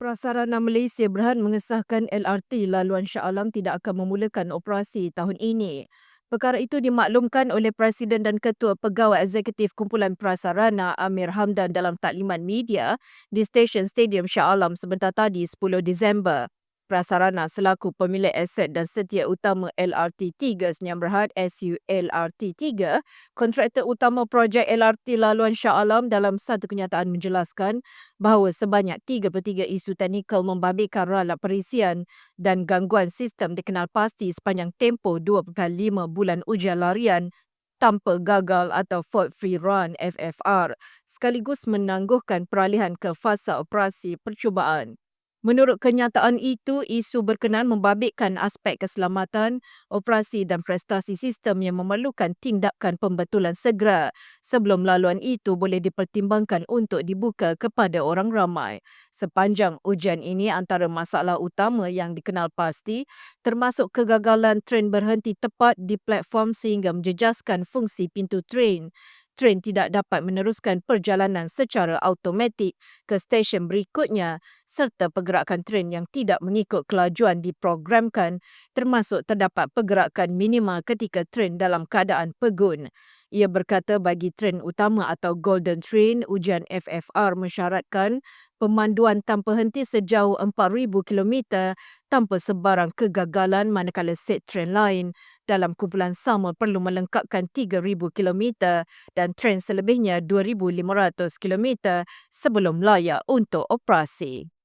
Prasarana Malaysia Berhad mengesahkan LRT laluan Shah Alam tidak akan memulakan operasi tahun ini. Perkara itu dimaklumkan oleh Presiden dan Ketua Pegawai Eksekutif Kumpulan Prasarana Amir Hamdan dalam takliman media di stesen Stadium Shah Alam sebentar tadi 10 Disember. Prasarana selaku pemilik aset dan setia utama LRT3 Senyam Berhad SU LRT3, kontraktor utama projek LRT laluan Shah Alam dalam satu kenyataan menjelaskan bahawa sebanyak 33 isu teknikal membabitkan ralat perisian dan gangguan sistem dikenal pasti sepanjang tempoh 2.5 bulan ujian larian tanpa gagal atau fault free run FFR sekaligus menangguhkan peralihan ke fasa operasi percubaan. Menurut kenyataan itu, isu berkenaan membabitkan aspek keselamatan, operasi dan prestasi sistem yang memerlukan tindakan pembetulan segera sebelum laluan itu boleh dipertimbangkan untuk dibuka kepada orang ramai. Sepanjang ujian ini antara masalah utama yang dikenal pasti termasuk kegagalan tren berhenti tepat di platform sehingga menjejaskan fungsi pintu tren tren tidak dapat meneruskan perjalanan secara automatik ke stesen berikutnya serta pergerakan tren yang tidak mengikut kelajuan diprogramkan termasuk terdapat pergerakan minima ketika tren dalam keadaan pegun. Ia berkata bagi tren utama atau Golden Train, ujian FFR mensyaratkan pemanduan tanpa henti sejauh 4,000 km tanpa sebarang kegagalan manakala set tren lain dalam kumpulan sama perlu melengkapkan 3,000 km dan tren selebihnya 2,500 km sebelum layak untuk operasi.